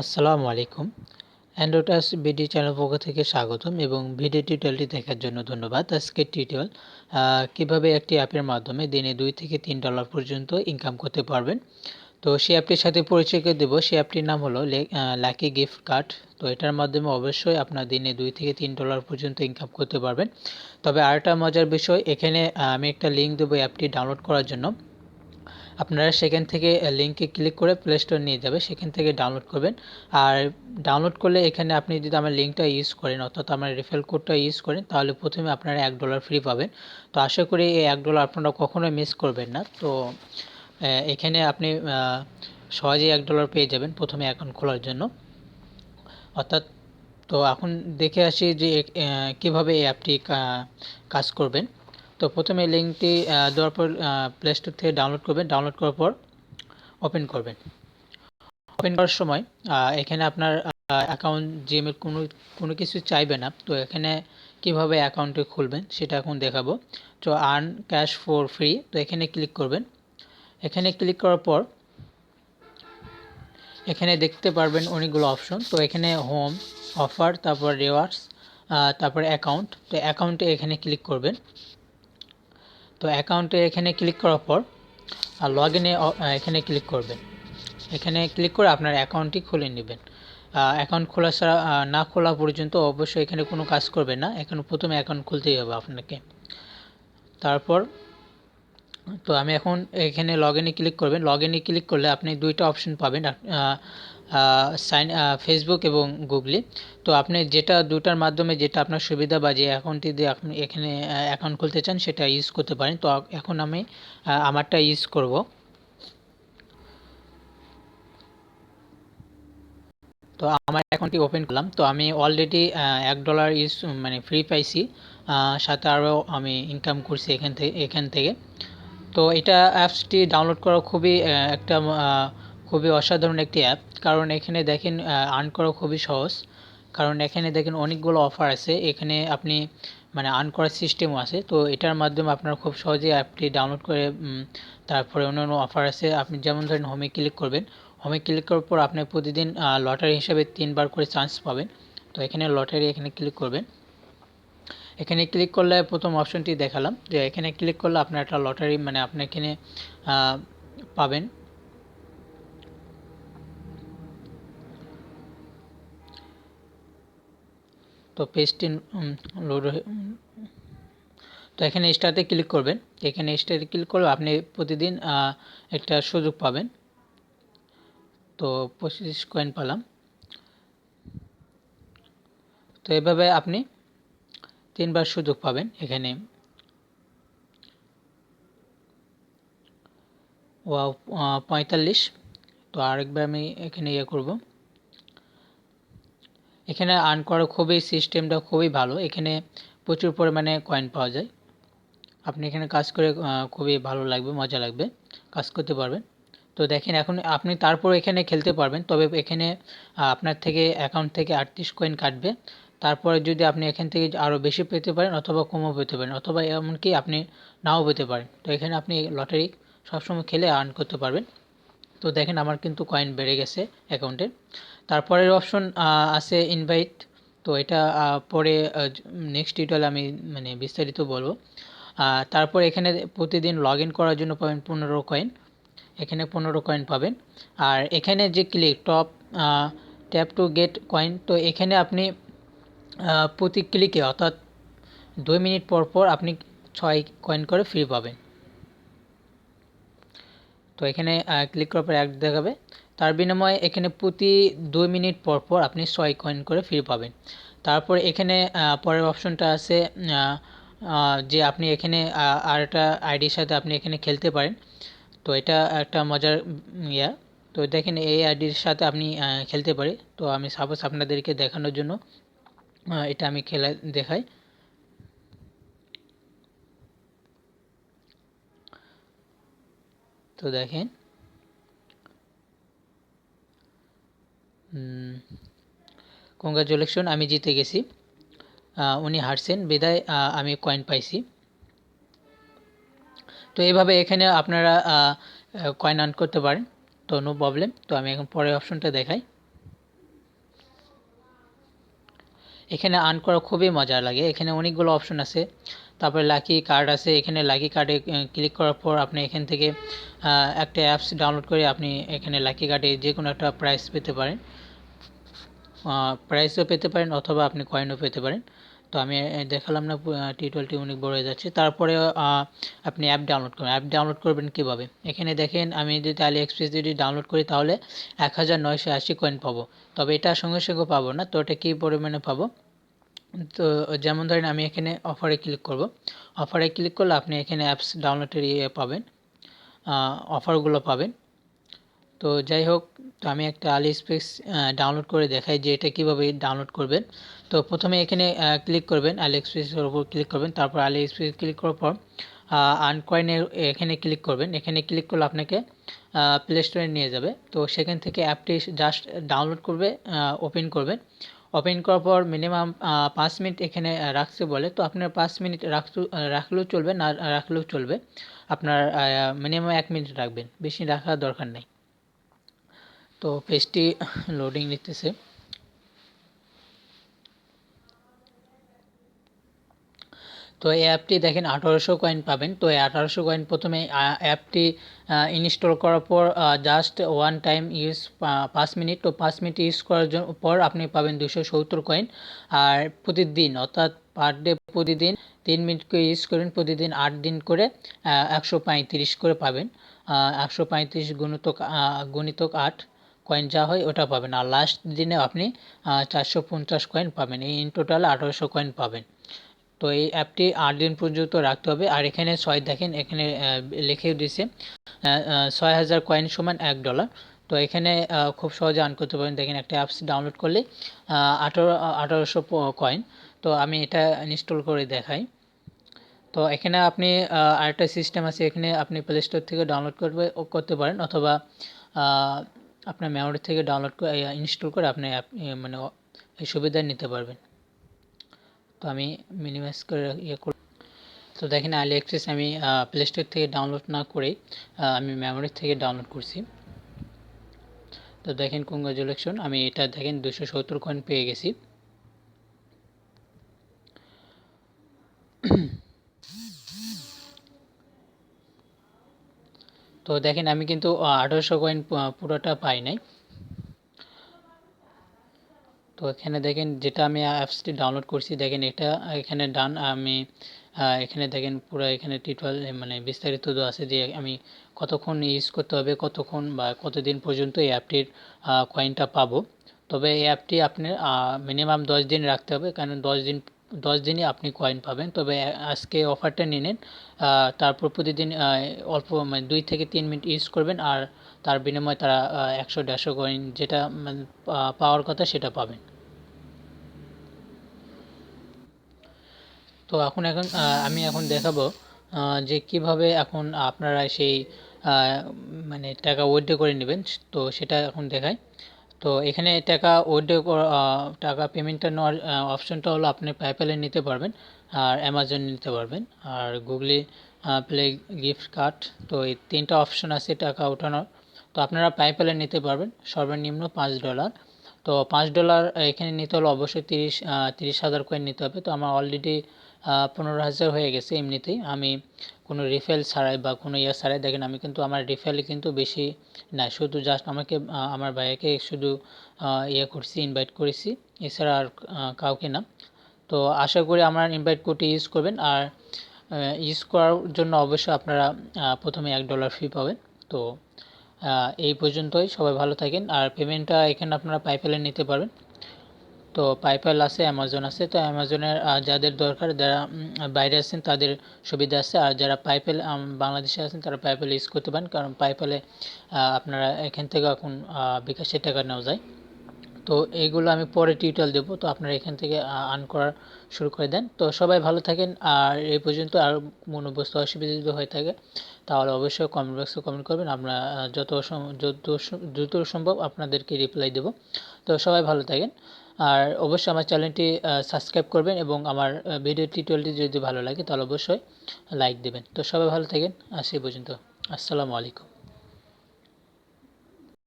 আসসালামু আলাইকুম। অ্যান্ড্রয়েডাস BD channel পক্ষ থেকে স্বাগতম এবং ভিডিও টিউটোরিয়ালটি দেখার জন্য ধন্যবাদ। আজকের টিউটোরিয়াল কীভাবে একটি অ্যাপের মাধ্যমে দিনে দুই থেকে তিন ডলার পর্যন্ত ইনকাম করতে পারবেন। তো সেই অ্যাপটির সাথে পরিচয় করে দেবো। সেই অ্যাপটির নাম হলো লাকি গিফট কার্ড তো এটার মাধ্যমে অবশ্যই আপনার দিনে দুই থেকে তিন ডলার পর্যন্ত ইনকাম করতে পারবেন। তবে আরেকটা মজার বিষয়, এখানে আমি একটা লিঙ্ক দেবো অ্যাপটি ডাউনলোড করার জন্য। আপনারা সেখান থেকে লিঙ্কে ক্লিক করে প্লে স্টোর নিয়ে যাবে, সেখান থেকে ডাউনলোড করবেন। আর ডাউনলোড করলে এখানে আপনি যদি আমার লিঙ্কটা ইউজ করেন, অর্থাৎ আমার রেফারেল কোডটা ইউজ করেন, তাহলে প্রথমে আপনারা এক ডলার ফ্রি পাবেন। তো আশা করি এই এক ডলার আপনারা কখনোই মিস করবেন না। তো এখানে আপনি সহজেই এক ডলার পেয়ে যাবেন প্রথমে অ্যাকাউন্ট খোলার জন্য। অর্থাৎ, তো এখন দেখে আসি যে কীভাবে এই অ্যাপটি কাজ করবেন। তো প্রথমে লিঙ্কটি দেওয়ার পর প্লে স্টোর থেকে ডাউনলোড করবেন। ডাউনলোড করার পর ওপেন করবেন। ওপেন করার সময় এখানে আপনার অ্যাকাউন্ট জিমেল কোনো কোনো কিছু চাইবে না। তো এখানে কীভাবে অ্যাকাউন্টে খুলবেন সেটা এখন দেখাবো। তো আর্ন ক্যাশ ফর ফ্রি তো এখানে ক্লিক করবেন। এখানে ক্লিক করার পর এখানে দেখতে পারবেন অনেকগুলো অপশন তো এখানে হোম অফার তারপর রিওয়ার্ডস তারপর অ্যাকাউন্ট তো অ্যাকাউন্টে এখানে ক্লিক করবেন। তো অ্যাকাউন্টে এখানে ক্লিক করার পর লগ ইনে এখানে ক্লিক করবেন। এখানে ক্লিক করে আপনার অ্যাকাউন্টটি খুলে নেবেন। অ্যাকাউন্ট খোলা ছাড়া না খোলা পর্যন্ত অবশ্যই এখানে কোনো কাজ করবেন না। এখন প্রথমে অ্যাকাউন্ট খুলতেই হবে আপনাকে। তারপর, তো আমি এখন এখানে লগ ইনে ক্লিক করবেন। লগ ইনে ক্লিক করলে আপনি দুইটা অপশন পাবেন। সাইন ফেসবুক এবং গুগলি তো আপনি যেটা দুটার মাধ্যমে যেটা আপনার সুবিধা বা যে অ্যাকাউন্টটি দিয়ে আপনি এখানে অ্যাকাউন্ট খুলতে চান সেটা ইউজ করতে পারেন। তো এখন আমি আমারটা ইউজ করব। তো আমার অ্যাকাউন্টটি ওপেন করলাম। তো আমি অলরেডি এক ডলার ইউজ মানে ফ্রি পাইছি। সাথে আরও আমি ইনকাম করছি এখান থেকে এখান থেকে। তো এটা অ্যাপসটি ডাউনলোড করা খুবই একটা খুবই অসাধারণ একটি অ্যাপ কারণ এখানে দেখেন আর্ন করা খুবই সহজ। কারণ এখানে দেখেন অনেকগুলো অফার আছে। এখানে আপনি মানে আর্ন করার সিস্টেমও আছে। তো এটার মাধ্যমে আপনারা খুব সহজেই অ্যাপটি ডাউনলোড করে তারপরে অন্য অন্য অফার আছে। আপনি যেমন ধরেন হোমে ক্লিক করবেন। হোমে ক্লিক করার পর আপনি প্রতিদিন লটারি হিসাবে তিনবার করে চান্স পাবেন। তো এখানে লটারি এখানে ক্লিক করবেন। এখানে ক্লিক করলে প্রথম অপশনটি দেখালাম। যে এখানে ক্লিক করলে আপনার একটা লটারি মানে আপনি এখানে পাবেন। তো পেজটি লোড তো এখানে স্টার্টে ক্লিক করবেন। এখানে স্টার্টে ক্লিক করলে আপনি প্রতিদিন একটা সুযোগ পাবেন। তো পঁচিশ কয়েন পেলাম। তো এভাবে আপনি তিনবার সুযোগ পাবেন এখানে। পঁয়তাল্লিশ। তো আরেকবার আমি এখানে ইয়ে করব। এখানে আর্ন করার খুবই সিস্টেমটা খুবই ভালো। এখানে প্রচুর পরিমাণে কয়েন পাওয়া যায়। আপনি এখানে কাজ করে খুবই ভালো লাগবে, মজা লাগবে, কাজ করতে পারবেন। তো দেখেন, এখন আপনি তারপর এখানে খেলতে পারবেন, তবে এখানে আপনার থেকে অ্যাকাউন্ট থেকে আটত্রিশ কয়েন কাটবে। তারপরে যদি আপনি এখান থেকে আরও বেশি পেতে পারেন অথবা কমও পেতে পারেন, অথবা এমনকি আপনি নাও পেতে পারেন। তো এখানে আপনি লটারি সবসময় খেলে আর্ন করতে পারবেন। তো দেখেন আমার কিন্তু কয়েন বেড়ে গেছে অ্যাকাউন্টে তারপরের অপশন আছে ইনভাইট তো এটা পরে নেক্সট টিউটোরিয়ালে আমি মানে বিস্তারিত বলব। তারপর এখানে প্রতিদিন লগ ইন করার জন্য পাবেন পনেরো কয়েন এখানে পনেরো কয়েন পাবেন। আর এখানে যে click top tap to get coin তো এখানে আপনি প্রতি ক্লিকে অর্থাৎ দুই মিনিট পর পর আপনি ছয় কয়েন করে ফ্রি পাবেন। তো এখানে ক্লিক করার পর অ্যাড দেখাবে। তার বিনিময়ে এখানে প্রতি দুই মিনিট পর পর আপনি ছয় কয়েন করে ফ্রি পাবেন। তারপর এখানে পরের অপশনটা আছে যে আপনি এখানে আর একটা আইডির সাথে আপনি এখানে খেলতে পারেন। তো এটা একটা মজার ইয়া। তো দেখেন এই আইডির সাথে আপনি খেলতে পারি। তো আমি সাপোজ আপনাদেরকে দেখানোর জন্য এটা আমি খেলা দেখাই। তো দেখেন। কংগ্রাচুলেশন আমি জিতে গেছি। উনি হারছেন, বিদায় আমি কয়েন পাইছি। তো এইভাবে এখানে আপনারা কয়েন আর্ন করতে পারেন, তো নো প্রবলেম তো আমি এখন পরের অপশনটা দেখাই। এখানে আর্ন করা খুবই মজা লাগে। এখানে অনেকগুলো অপশন আছে। তারপরে লাকি কার্ড আছে, এখানে লাকি কার্ডে ক্লিক করার পর আপনি এখান থেকে একটা অ্যাপস ডাউনলোড করে আপনি এখানে লাকি কার্ডে যে কোনো একটা প্রাইস পেতে পারেন। প্রাইসও পেতে পারেন অথবা আপনি কয়েনও পেতে পারেন। তো আমি দেখালাম না টি টোয়েলটি অনেক বড় হয়ে যাচ্ছে। তারপরে আপনি অ্যাপ ডাউনলোড করবেন অ্যাপ ডাউনলোড করবেন কীভাবে? এখানে দেখেন, আমি যদি আলি এক্সপ্রেস যদি ডাউনলোড করি তাহলে এক হাজার নয়শো আশি কয়েন পাবো। তবে এটা সঙ্গে সঙ্গে পাবো না, তো এটা কী পরিমাণে পাবো? তো যেমন ধরেন আমি এখানে অফারে ক্লিক করব। অফারে ক্লিক করলে আপনি এখানে অ্যাপস ডাউনলোডের ইয়ে পাবেন অফারগুলো পাবেন। তো যাই হোক, তো আমি একটা আলি স্পেস ডাউনলোড করে দেখাই যে এটা কীভাবে ডাউনলোড করবেন। তো প্রথমে এখানে ক্লিক করবেন আলি এক্সপ্রেসের উপর ক্লিক করবেন। তারপর আলি এক্সপ্রেস ক্লিক করার পর আনকয়েনের এখানে ক্লিক করবেন। এখানে ক্লিক করলে আপনাকে প্লে স্টোরে নিয়ে যাবে। তো সেখান থেকে অ্যাপটি জাস্ট ডাউনলোড করবে ওপেন করবেন। ওপেন করার পর মিনিমাম পাঁচ মিনিট এখানে রাখছে বলে। তো আপনার পাঁচ মিনিট রাখলেও চলবে, না রাখলেও চলবে। আপনার মিনিমাম এক মিনিট রাখবেন। বেশি রাখার দরকার নেই। তো পেজটি লোডিং নিতেছে। তো এই অ্যাপটি দেখেন আঠারোশো কয়েন পাবেন। তো এই আঠারোশো কয়েন প্রথমে অ্যাপটি ইনস্টল করার পর জাস্ট ওয়ান টাইম ইউজ পাঁচ মিনিট। তো পাঁচ মিনিট ইউজ করার পর আপনি পাবেন দুশো সত্তর কয়েন আর প্রতিদিন, অর্থাৎ পার ডে প্রতিদিন তিন মিনিট করে ইউজ করেন, প্রতিদিন আট দিন করে একশো পঁয়ত্রিশ করে পাবেন। একশো পঁয়ত্রিশ গুণিতক গুণিতক আট কয়েন যা হয় ওটা পাবেন। আর লাস্ট দিনে আপনি চারশো পঞ্চাশ কয়েন পাবেন। এই ইন টোটাল আঠারোশো কয়েন পাবেন। তো এই অ্যাপটি আট দিন পর্যন্ত রাখতে হবে। আর এখানে ছয়, দেখেন, এখানে লিখেও দিছে ছয় হাজার কয়েন সমান এক ডলার। তো এখানে খুব সহজে আর্ন করতে পারেন দেখেন, একটা অ্যাপস ডাউনলোড করলে আঠারো, আঠারোশো কয়েন। তো আমি এটা ইনস্টল করে দেখাই। তো এখানে আপনি আরেকটা সিস্টেম আছে। এখানে আপনি প্লে স্টোর থেকে ডাউনলোড করবে করতে পারেন। অথবা আপনার মেমোরি থেকে ডাউনলোড ইনস্টল করে আপনি মানে এই সুবিধা নিতে পারবেন। তো আমি মিনিমাইজ করে ইয়ে কর তো দেখেন আলি এক্সপ্রেস আমি প্লে স্টোর থেকে ডাউনলোড না করেই আমি মেমোরি থেকে ডাউনলোড করছি। তো দেখেন কংগ্রাচুলেশন আমি এটা দেখেন দুশো সত্তর কয়েন পেয়ে গেছি। তো দেখেন আমি কিন্তু আঠারোশো কয়েন পুরোটা পাই নাই। তো এখানে দেখেন যেটা আমি অ্যাপসটি ডাউনলোড করছি, দেখেন এটা এখানে ডান আমি এখানে দেখেন পুরো এখানে টিউটোরিয়াল মানে বিস্তারিত আছে যে আমি কতক্ষণ ইউজ করতে হবে, কতক্ষণ বা কতদিন পর্যন্ত এই অ্যাপটির কয়েনটা পাবো। তবে এই অ্যাপটি আপনার মিনিমাম দশ দিন রাখতে হবে, কারণ দশ দিন, দশ দিনই আপনি কয়েন পাবেন। তবে আজকে অফারটা নিয়ে নেন তারপর প্রতিদিন অল্প মানে দুই থেকে তিন মিনিট ইউজ করবেন আর তার বিনিময়ে তারা একশো, দেড়শো কয়েন যেটা মানে পাওয়ার কথা সেটা পাবেন। তো এখন এখন আমি এখন দেখাবো যে কীভাবে এখন আপনারা সেই মানে টাকা উইথড্র করে নেবেন। তো সেটা এখন দেখাই। তো এখানে টাকা উইথড্র টাকা পেমেন্টটা নেওয়ার অপশনটা হলো আপনি পেপ্যালে নিতে পারবেন আর অ্যামাজন নিতে পারবেন। আর গুগলি প্লে গিফট কার্ড তো এই তিনটা অপশন আছে টাকা ওঠানোর। তো আপনারা পেপ্যালে নিতে পারবেন, সর্বনিম্ন পাঁচ ডলার তো পাঁচ ডলার এখানে নিতে হলে অবশ্যই তিরিশ তিরিশ হাজার কয়েন নিতে হবে। তো আমার অলরেডি পনেরো হাজার হয়ে গেছে এমনিতেই। আমি কোনো রিফেল ছাড়াই বা কোনো ইয়ে ছাড়াই দেখেন, আমি কিন্তু আমার রিফেল কিন্তু বেশি না শুধু জাস্ট আমাকে আমার ভাইয়াকে শুধু ইয়ে করছি ইনভাইট করেছি। এছাড়া আর কাউকে না। তো আশা করি আমার ইনভাইট কোডটি ইউজ করবেন। আর ইউজ করার জন্য অবশ্যই আপনারা প্রথমে এক ডলার ফি পাবেন। তো এই পর্যন্তই। সবাই ভালো থাকেন। আর পেমেন্টটা এখানে আপনারা পাইপেলে নিতে পারবেন। তো পাইপেল আছে অ্যামাজন আছে। তো অ্যামাজনের যাদের দরকার, যারা বাইরে আছেন, তাদের সুবিধা আছে। আর যারা পাইপেল বাংলাদেশে আছেন, তারা পাইপেল ইউজ করতে পারেন। কারণ পাইপেলে আপনারা এখান থেকে এখন বিকাশের টাকা নেওয়া যায়। তো এইগুলো আমি পরে টিউটোরিয়াল দেবো। তো আপনারা এখান থেকে আর্ন করার শুরু করে দেন। তো সবাই ভালো থাকেন। আর এই পর্যন্ত আর মনোবস্তু অসুবিধা যদি হয়ে থাকে, তাহলে অবশ্যই কমেন্ট বক্সে কমেন্ট করবেন। আমরা যত যত দ্রুত সম্ভব আপনাদেরকে রিপ্লাই দেবো। তো সবাই ভালো থাকেন। আর অবশ্যই আমার চ্যানেলটি সাবস্ক্রাইব করবেন এবং আমার ভিডিও টিউটোরিয়ালটি যদি ভালো লাগে তাহলে অবশ্যই লাইক দেবেন। তো সবাই ভালো থাকেন আর সেই পর্যন্ত। আসসালামু আলাইকুম।